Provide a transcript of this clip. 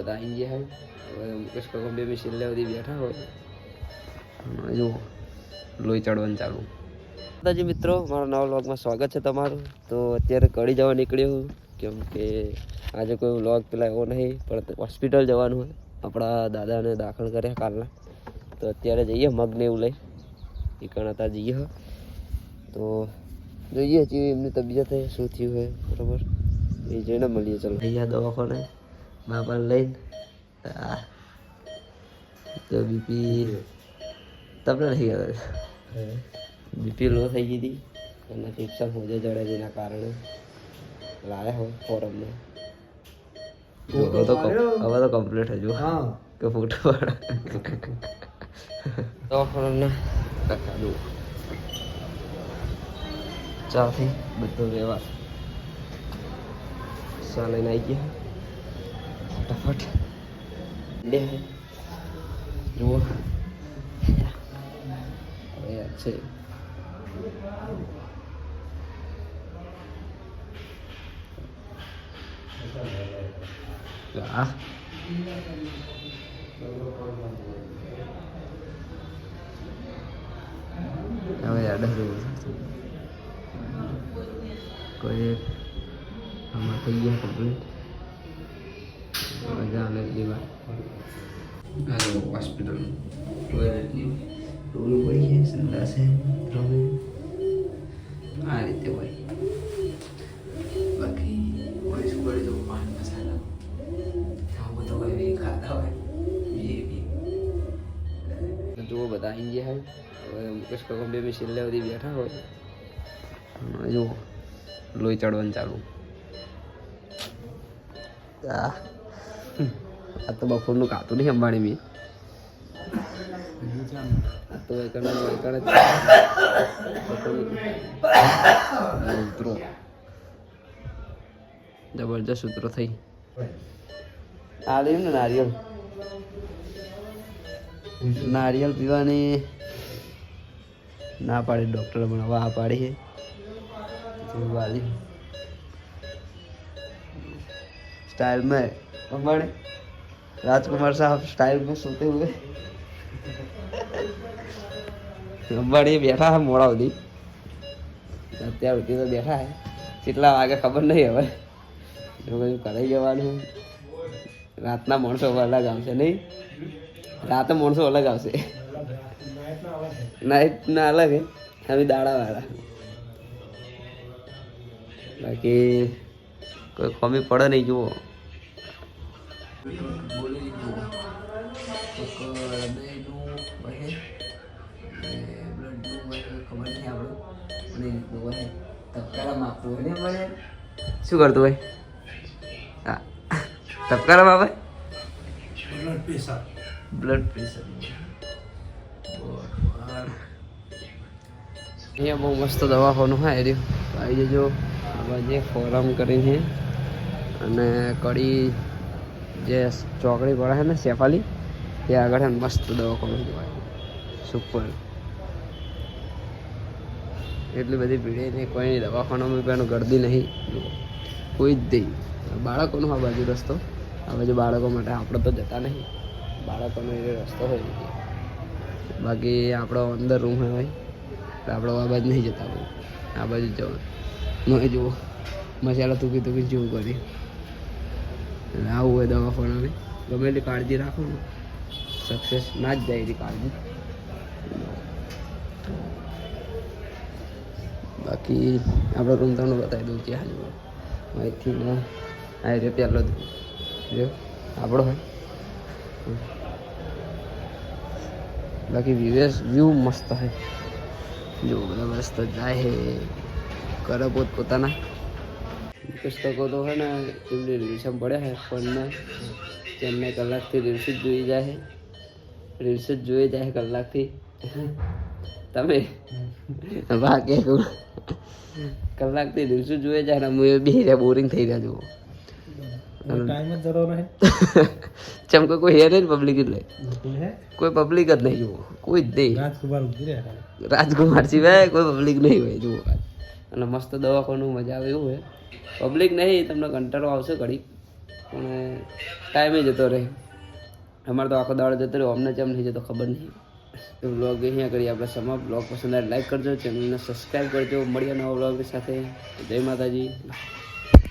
બધા આવી ગયા હવે મુકેશ કાકા બે બી છેલ્લે સુધી બેઠા હોય. જુઓ. લોહી ચડવાનું ચાલુ. દાદાજી મિત્રો, મારા નવા વ્લોગમાં સ્વાગત છે તમારું. તો અત્યારે કડી જવા નીકળ્યો કેમ કે આજે કોઈ વ્લોગ પેલા એવો નહીં, પણ હોસ્પિટલ જવાનું હોય. આપણા દાદાને દાખલ કર્યા કાલના. તો અત્યારે જઈએ મગને એવું લઈ. એ કણાતા જઈએ. તો જોઈએ છીએ એમની તબિયત શું થયું હોય બરાબર. એ જોઈને મળીએ, ચાલો. અહીંયા દવાખાને બાપાને લઈને તો બીપી તમને નહીં ખબર બીપી લો થઈ ગઈ હતી અને ફિક્સન હોજે ચડે જેના કારણે લાયા હો ફોરમને હવે તો હવે તો કમ્પ્લીટ હજુ કે ફોટો પાડા દવાખાના કાકા જુઓ ચાથી બધો વ્યવહાર નાઈ લઈને આવી ગયા ફટાફટ લે જુઓ હવે આ છે આ હવે અડર કોઈ આમાં થઈ ગયા કમ્પ્લીટ રજા અને દીવા હાલો હોસ્પિટલ ટોયલેટની ટોલું પડી છે છે રમે. આ રીતે હોય. બાકી શું કરી દઉં પાન મસાલા આ બધું હોય એ ખાતા હોય. એ બી. જુઓ બધા આવી ગયા હોય. હવે મુકેશ કાકા બે બી છેલ્લે સુધી બેઠા હોય. જુઓ. લોહી ચડવાનું ચાલુ. આ આ તો બપોરનું કાતું નહીં અંબાણી મેં. તો એકણે જબરજસ્ત ઉતરો થઈ. આલ્યું ને નારિયેલ. નારિયેલ પીવાની ના પાડી, ડૉક્ટર પણ હવે આ પાડી છે. વાલી સ્ટાઇલમાં अंबानी राजकुमार साहब स्टाइल में सोते हुए અંબાણી બેઠા હે મોડા સુધી અત્યાર સુધી તો બેઠા હે કેટલા વાગે ખબર નહીં હવે જો કઈ કરાઈ જવાનું રાતના માણસો અલગ આવશે નહીં રાતે માણસો અલગ આવશે નાઇટના અલગ હે અમે દાડાવાળા બાકી કોઈ ખમી પડે નહીં જુઓ શું કરતું ભાઈ હા. તબકારા બાબા બ્લડ પ્રેશર અહીંયા બહુ મસ્ત દવાખાનું હા એ રહ્યું આવી જજો. આમાં જે ફોરમ કરીને. અને કડી જે ચોકડી પડે છે ને સેફાલી એ આગળ છે મસ્ત દવાખાનું જોવાય સુપર એટલી બધી ભીડે નહીં કોઈ દવાખાનામાં પણ ગરદી નહીં. કોઈ જ નહીં. બાળકોનો આ બાજુ રસ્તો. આ બાજુ બાળકો માટે આપણે તો જતા નહીં. બાળકોનો એ રસ્તો હોય. બાકી આપણો અંદર રૂમ હોય એટલે આપણો આ બાજુ નહીં જતા આ બાજુ જવાનું. નહીં જુઓ. મસાલા તૂકી તૂકી જેવું કરી આવું હોય દવાખાનાની ગમે એટલી કાળજી રાખો ને સક્સેસ ના જ જાય એની કાળજી બાકી આપણો રૂમ તમને બતાવી દઉં છે હાલ અહીંથી ને આ રીતે પહેલો જો આપણો હોય બાકી વ્યૂ વ્યૂ મસ્ત હોય જો બધા મસ્ત જાય હે કરે પોત પોતાના પુસ્તકો તો હે ને એમની રીલ્સમ પડ્યા હે ફોનમાં તેમને કલાકથી રીલ્સ જ જોઈ જાય છે રીલ્સ જ જોઈ જાય છે કલાકથી તમે બાકી કહું કલાકથી રીલ્સ જ જોઈ જાય ને હું એ બે રહ્યા બોરિંગ થઈ રહ્યા જુઓ ટાઈમ જ જરો રહે ચમ કે કોઈ હે નહીં પબ્લિક એટલે હે કોઈ પબ્લિક જ નહીં જુઓ કોઈ જ નહીં રાજકુમાર ઊભી રહે રાજકુમાર સિવાય કોઈ પબ્લિક નહીં હોય જુઓ અને મસ્ત દવાખાનું મજા આવે એવું હોય પબ્લિક નહીં, તમને કંટાળો આવશે ઘડી પણ ટાઈમે જતો રહે. અમારે તો આખો દાડો જતો રહ્યો, અમને ચેમ નહીં જતો ખબર નહીં. તો બ્લોગ અહીંયા કરીએ આપણે સમાપ્ત. બ્લોગ પસંદ આવે લાઈક કરજો ચેનલને સબસ્ક્રાઈબ કરજો. મળીએ નવા બ્લોગ સાથે. જય માતાજી.